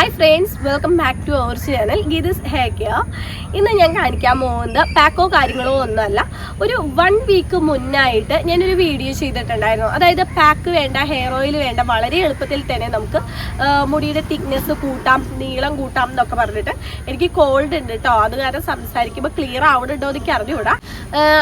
Hi friends welcome back to our channel Geetha's care ഇന്ന് ഞാൻ കാണിക്കാൻ പോകുന്നത് പാക്കോ കാര്യങ്ങളോ ഒന്നുമല്ല. ഒരു വൺ വീക്ക് മുന്നായിട്ട് ഞാനൊരു വീഡിയോ ചെയ്തിട്ടുണ്ടായിരുന്നു. അതായത് പാക്ക് വേണ്ട ഹെയർ ഓയിൽ വേണ്ട വളരെ എളുപ്പത്തിൽ തന്നെ നമുക്ക് മുടിയുടെ തിക്നെസ് കൂട്ടാം നീളം കൂട്ടാം എന്നൊക്കെ പറഞ്ഞിട്ട് എനിക്ക് കോൾഡ് ഉണ്ട് കേട്ടോ അത് കാരണം സംസാരിക്കുമ്പോൾ ക്ലിയർ ആവുന്നുണ്ടോ എന്നൊക്കെ അറിഞ്ഞുകൂടാ.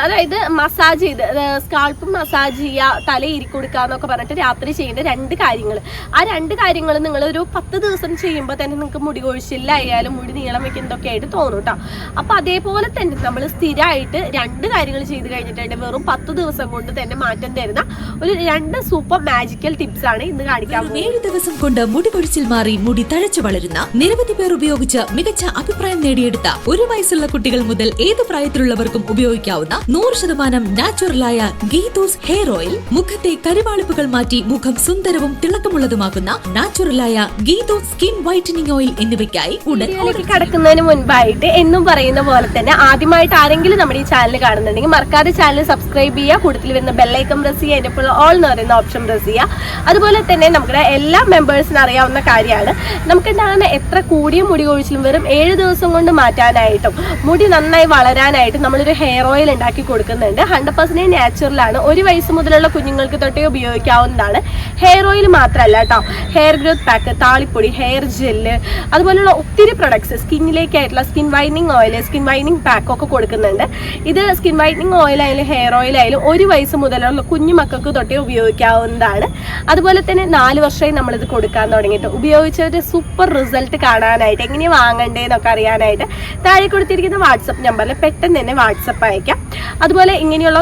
അതായത് മസാജ് ചെയ്ത് സ്കാൾപ്പ് മസാജ് ചെയ്യുക തല ഇരിക്കൊടുക്കുക എന്നൊക്കെ പറഞ്ഞിട്ട് രാത്രി ചെയ്യേണ്ട രണ്ട് കാര്യങ്ങൾ ആ രണ്ട് കാര്യങ്ങൾ നിങ്ങളൊരു പത്ത് ദിവസം ചെയ്യുമ്പോൾ തന്നെ നിങ്ങൾക്ക് മുടി കൊഴിച്ചില്ലായാലും മുടി നീളം വെക്കുന്നതൊക്കെ ആയിട്ട് തോന്നും കേട്ടോ അപ്പൊ അതേപോലെ തന്നെ നമ്മൾ സ്ഥിരമായിട്ട് രണ്ട് കാര്യങ്ങൾ ചെയ്ത് കഴിഞ്ഞിട്ടുണ്ട് വെറും പത്ത് ദിവസം കൊണ്ട് തന്നെ മാറ്റം തരുന്ന ഒരു രണ്ട് സൂപ്പർ മാജിക്കൽ ടിപ്സ് ആണ് ഇന്ന് കാണിക്കാൻ ഏഴ് ദിവസം കൊണ്ട് മുടി കൊഴിച്ചിൽ മാറി മുടി തഴച്ചു വളരുന്ന നിരവധി പേർ ഉപയോഗിച്ച് മികച്ച അഭിപ്രായം നേടിയെടുത്ത ഒരു വയസ്സുള്ള കുട്ടികൾ മുതൽ ഏത് പ്രായത്തിലുള്ളവർക്കും ഉപയോഗിക്കാവുന്ന നൂറ് ശതമാനം നാച്ചുറലായ ഗീതൂസ് ഹെയർ ഓയിൽ മുഖത്തെ കരുവാളിപ്പുകൾ മാറ്റി മുഖം സുന്ദരവും തിളക്കമുള്ളതുമാക്കുന്ന നാച്ചുറലായ ഗീതൂസ് സ്കിൻ വൈറ്റനിങ് ഓയിൽ എന്നിവയ്ക്കായി ഉടൻ കടക്കുന്നതിന് മുൻപായിട്ട് എന്നും പറയുന്ന പോലെ തന്നെ ആദ്യമായിട്ട് ആരെങ്കിലും നമ്മുടെ ഈ ചാനൽ കാണുന്നുണ്ടെങ്കിൽ മറക്കാതെ ചാനൽ സബ്സ്ക്രൈബ് ചെയ്യുക. കൂടുതൽ വരുന്ന ബെല്ലൈക്കൺ പ്രസ് ചെയ്യുക. ഇപ്പോൾ ഓൾ എന്ന് പറയുന്ന ഓപ്ഷൻ പ്രസ് ചെയ്യുക. അതുപോലെ തന്നെ നമ്മുടെ എല്ലാ മെമ്പേഴ്സിനും അറിയാവുന്ന കാര്യമാണ്. നമുക്ക് ഉണ്ടാകുന്ന എത്ര കൂടിയ മുടി കൊഴിച്ചിലും വെറും ഏഴ് ദിവസം കൊണ്ട് മാറ്റാനായിട്ടും മുടി നന്നായി വളരാനായിട്ടും നമ്മളൊരു ഹെയർ ഓയിൽ ഉണ്ടാക്കി കൊടുക്കുന്നുണ്ട്. ഹൺഡ്രഡ് പെർസെന്റേജ് നാച്ചുറലാണ് ഒരു വയസ്സ് മുതലുള്ള കുഞ്ഞുങ്ങൾക്ക് തൊട്ടേ ഉപയോഗിക്കാവുന്നതാണ്. ഹെയർ ഓയിൽ മാത്രമല്ല കേട്ടോ. ഹെയർ ഗ്രോത്ത് പാക്ക് താളിപ്പൊടി ഹെയർ ജെല്ല് അതുപോലുള്ള ഒത്തിരി products സ്കിന്നിലേക്കായിട്ടുള്ള skin whitening oil skin whitening pack ഒക്കെ കൊടുക്കുന്നുണ്ട്. ഇത് സ്കിൻ വൈറ്റനിങ് ഓയിൽ ആയാലും ഹെയർ ഓയിൽ ആയാലും ഒരു വയസ്സ് മുതലുള്ള കുഞ്ഞു മക്കൾക്ക് തൊട്ടേ ഉപയോഗിക്കാവുന്നതാണ്. അതുപോലെ തന്നെ നാല് വർഷമായി നമ്മളിത് കൊടുക്കാൻ തുടങ്ങിയിട്ട് ഉപയോഗിച്ചവരുടെ സൂപ്പർ റിസൾട്ട് കാണാനായിട്ട് എങ്ങനെയാണ് വാങ്ങണ്ടേന്നൊക്കെ അറിയാനായിട്ട് താഴെ കൊടുത്തിരിക്കുന്ന വാട്സപ്പ് നമ്പറിൽ പെട്ടെന്ന് തന്നെ വാട്സപ്പ് അയക്കാം. അതുപോലെ ഇങ്ങനെയുള്ള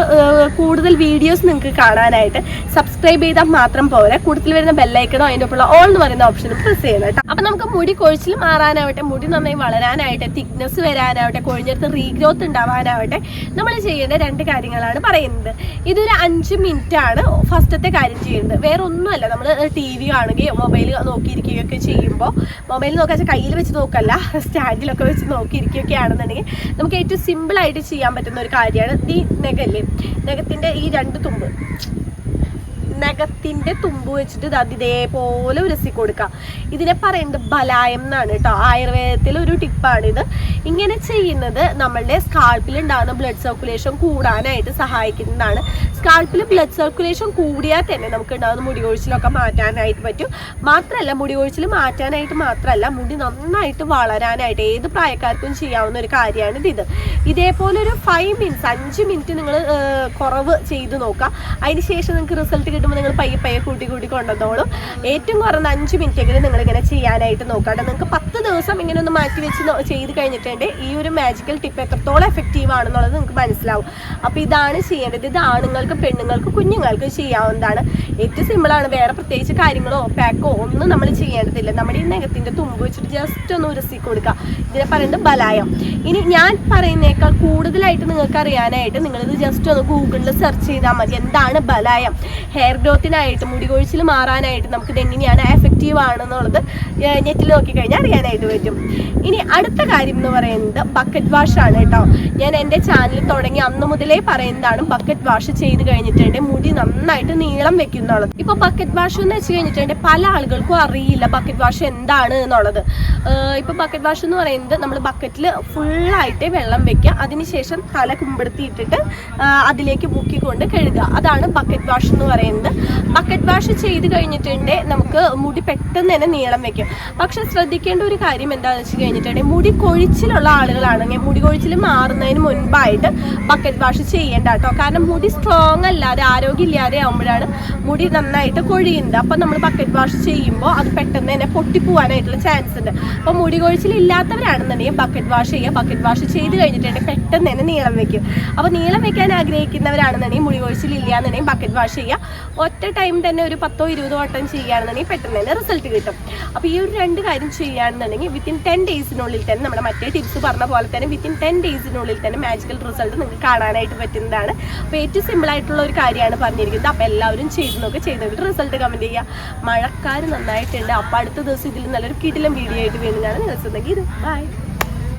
കൂടുതൽ വീഡിയോസ് നിങ്ങൾക്ക് കാണാനായിട്ട് സബ്സ്ക്രൈബ് ചെയ്താൽ മാത്രം പോരാ. കൂടുതൽ വരുന്ന ബെല്ലൈക്കണോ അതിന്റെ ഒപ്പമുള്ള ഓൾ എന്ന് പറയുന്ന ഓപ്ഷനും പ്രസ് ചെയ്യണം കേട്ടോ. അപ്പം നമുക്ക് മുടി കൊഴിച്ചിൽ മാറാനാവട്ടെ മുടി നന്നായി വളരാനാവട്ടെ തിക്നെസ് വരാനാവട്ടെ കൊഴിഞ്ഞെടുത്ത് റീഗ്രോത്ത് ഉണ്ടാവാനാവട്ടെ നമ്മൾ ചെയ്യേണ്ട രണ്ട് കാര്യങ്ങളാണ് പറയുന്നത്. ഇതൊരു അഞ്ച് മിനിറ്റ് ആണ് ഫസ്റ്റത്തെ കാര്യം ചെയ്യുന്നത്. വേറെ ഒന്നുമല്ല നമ്മൾ ടി വി കാണുകയോ മൊബൈൽ നോക്കിയിരിക്കുകയോ ഒക്കെ ചെയ്യുമ്പോൾ മൊബൈൽ നോക്കാൻ കയ്യിൽ വെച്ച് നോക്കല്ല സ്റ്റാൻഡിലൊക്കെ വെച്ച് നോക്കിയിരിക്കുകയൊക്കെ ആണെന്നുണ്ടെങ്കിൽ നമുക്ക് ഏറ്റവും സിമ്പിളായിട്ട് ചെയ്യാൻ പറ്റുന്ന ഒരു കാര്യമാണ് ഈ നെഗല്ലേ നെഗത്തിന്റെ ഈ രണ്ട് തുമ്പ്. നഖത്തിന്റെ തുമ്പ് വെച്ചിട്ട് ഇത് ഇതേപോലെ ഉരസി കൊടുക്കാം. ഇതിനെ പറയുന്നത് ബലായം എന്നാണ് കേട്ടോ. ആയുർവേദത്തിൽ ഒരു ഇത്. ഇങ്ങനെ ചെയ്യുന്നത് നമ്മളുടെ സ്കാൾപ്പിൽ ഉണ്ടാകുന്ന ബ്ലഡ് സർക്കുലേഷൻ കൂടാനായിട്ട് സഹായിക്കുന്നതാണ്. സ്കാൾപ്പിൽ ബ്ലഡ് സർക്കുലേഷൻ കൂടിയാൽ തന്നെ നമുക്ക് ഉണ്ടാകുന്ന മുടി കൊഴിച്ചിലൊക്കെ മാറ്റാനായിട്ട് പറ്റും. മാത്രമല്ല മുടി കൊഴിച്ചിൽ മാറ്റാനായിട്ട് മാത്രമല്ല മുടി നന്നായിട്ട് വളരാനായിട്ട് ഏത് പ്രായക്കാർക്കും ചെയ്യാവുന്ന ഒരു കാര്യമാണ് ഇത്. ഇതേപോലെ ഒരു ഫൈവ് മിനിറ്റ്സ് അഞ്ച് മിനിറ്റ് നിങ്ങൾ കുറവ് ചെയ്ത് നോക്കുക. അതിന് ശേഷം നിങ്ങൾക്ക് റിസൾട്ട് കിട്ടുമ്പോൾ നിങ്ങൾ പയ്യെ പയ്യെ കൂട്ടി കൂട്ടി കൊണ്ടുവന്നോളും. ഏറ്റവും കുറഞ്ഞ അഞ്ച് മിനിറ്റ് എങ്കിലും നിങ്ങൾ ഇങ്ങനെ ചെയ്യാനായിട്ട് നോക്കാം നിങ്ങൾക്ക് പത്ത് ദിവസം ഇങ്ങനെ ഒന്ന് മാറ്റി വെച്ച് ചെയ്ത് കഴിഞ്ഞിട്ടുണ്ട് ഈ ഒരു മാജിക്കൽ ടിപ്പ് എത്രത്തോളം എഫക്റ്റീവ് ആണെന്നുള്ളത് നിങ്ങൾക്ക് മനസ്സിലാവും. അപ്പോൾ ഇതാണ് ചെയ്യേണ്ടത്. ഇത് ആണുങ്ങൾക്ക് പെണ്ണുങ്ങൾക്ക് കുഞ്ഞുങ്ങൾക്ക് ചെയ്യാവുന്നതാണ്. ഏറ്റവും സിമ്പിളാണ് വേറെ പ്രത്യേകിച്ച് കാര്യങ്ങളോ പാക്കോ ഒന്നും നമ്മൾ ചെയ്യേണ്ടതില്ല. നമ്മുടെ ഈ നെഗത്തിന്റെ തുമ്പ് വെച്ചിട്ട് ജസ്റ്റ് ഒന്ന് ഉരസി കൊടുക്കുക ഇതിനെ പറയുന്നത് ബലായം. ഇനി ഞാൻ പറയുന്നേക്കാൾ കൂടുതലായിട്ട് നിങ്ങൾക്ക് അറിയാനായിട്ട് നിങ്ങളിത് ജസ്റ്റ് ഒന്ന് ഗൂഗിളിൽ സെർച്ച് ചെയ്താൽ മതി. എന്താണ് ബലായം? ഹെയർ ഗ്രോത്തിനായിട്ട് മുടി കൊഴിച്ചിൽ മാറാനായിട്ട് നമുക്ക് എങ്ങനെയാണ് എഫക്റ്റീവ് ആണെന്നുള്ളത് നെറ്റിൽ നോക്കിക്കഴിഞ്ഞാൽ അറിയാനായിട്ട് പറ്റും. ഇനി അടുത്ത കാര്യം എന്ന് പറയുന്നത് ബക്കറ്റ് വാഷ് ആണ് കേട്ടോ. ഞാൻ എന്റെ ചാനൽ തുടങ്ങി അന്ന് മുതലേ പറയുന്നതാണ് ബക്കറ്റ് വാഷ് ചെയ്ത് കഴിഞ്ഞിട്ടുണ്ട് മുടി നന്നായിട്ട് നീളം വെക്കുന്നുള്ളത്. ഇപ്പൊ ബക്കറ്റ് വാഷ് എന്ന് വെച്ച് കഴിഞ്ഞിട്ടുണ്ടെങ്കിൽ പല ആളുകൾക്കും അറിയില്ല ബക്കറ്റ് വാഷ് എന്താണ് എന്നുള്ളത്. ഇപ്പോൾ ഇപ്പൊ ബക്കറ്റ് വാഷ് എന്ന് പറയുന്നത് നമ്മൾ ബക്കറ്റിൽ ഫുള്ളായിട്ട് വെള്ളം വെക്കുക. അതിനുശേഷം തല കുമ്പെടുത്തിയിട്ടിട്ട് അതിലേക്ക് മുക്കിക്കൊണ്ട് കഴുകുക. അതാണ് ബക്കറ്റ് വാഷ് എന്ന് പറയുന്നത്. ബക്കറ്റ് വാഷ് ചെയ്ത് കഴിഞ്ഞിട്ടുണ്ടെങ്കിൽ നമുക്ക് മുടി പെട്ടെന്ന് തന്നെ നീളം വെക്കും. പക്ഷെ ശ്രദ്ധിക്കേണ്ട ഒരു കാര്യം എന്താണെന്ന് വെച്ച് കഴിഞ്ഞിട്ടുണ്ടെങ്കിൽ മുടി കൊഴിച്ചിലുള്ള ആളുകളാണെങ്കിൽ മുടി കൊഴിച്ചിൽ മാറുന്നതിന് മുൻപായിട്ട് ബക്കറ്റ് വാഷ് ചെയ്യേണ്ട കേട്ടോ. കാരണം മുടി സ്ട്രോങ് അല്ലാതെ ആരോഗ്യമില്ലാതെ ആകുമ്പോഴാണ് മുടി നന്നായിട്ട് കൊഴിയുന്നത്. അപ്പം നമ്മൾ ബക്കറ്റ് വാഷ് ചെയ്യുമ്പോൾ അത് പെട്ടെന്ന് തന്നെ പൊട്ടിപ്പോവാനായിട്ടുള്ള ചാൻസ് ഉണ്ട്. അപ്പോൾ മുടി കൊഴിച്ചിൽ ഇല്ലാത്തവരാണെന്നുണ്ടെങ്കിൽ ബക്കറ്റ് വാഷ് ചെയ്യുക. ബക്കറ്റ് വാഷ് ചെയ്ത് കഴിഞ്ഞിട്ടുണ്ടെങ്കിൽ പെട്ടെന്ന് തന്നെ നീളം വെക്കും. അപ്പോൾ നീളം വെക്കാൻ ആഗ്രഹിക്കുന്നവരാണെന്നുണ്ടെങ്കിൽ മുടി കൊഴിച്ചിൽ ഇല്ല എന്നുണ്ടെങ്കിൽ ബക്കറ്റ് വാഷ് ചെയ്യുക. ഒറ്റ ടൈം തന്നെ ഒരു പത്തോ ഇരുപതോ വട്ടം ചെയ്യുകയാണെന്നുണ്ടെങ്കിൽ പെട്ടെന്ന് തന്നെ റിസൾട്ട് കിട്ടും. അപ്പോൾ ഈ ഒരു രണ്ട് കാര്യം ചെയ്യുകയാണെന്നുണ്ടെങ്കിൽ വിത്തിൻ ടെൻ ഡേയ്സിനുള്ളിൽ തന്നെ നമ്മുടെ മറ്റേ ടിപ്സ് പറഞ്ഞ പോലെ തന്നെ വിത്തിൻ ടെൻ ഡേയ്സിനുള്ളിൽ തന്നെ മാജിക്കൽ റിസൾട്ട് നിങ്ങൾക്ക് കാണാനായിട്ട് പറ്റുന്നതാണ്. അപ്പോൾ ഏറ്റവും സിമ്പിളായിട്ടുള്ള ഒരു കാര്യമാണ് പറഞ്ഞിരിക്കുന്നത്. അപ്പോൾ എല്ലാവരും ചെയ്ത് നോക്കുക ചെയ്തിട്ട് റിസൾട്ട് കമന്റ് ചെയ്യുക. മഴക്കാർ നന്നായിട്ടുണ്ട്. അപ്പോൾ അടുത്ത ദിവസം ഇതിൽ നല്ലൊരു കിടിലം വീഡിയോ ആയിട്ട് വീണ്ടും ദിവസം ഇത്. ബൈ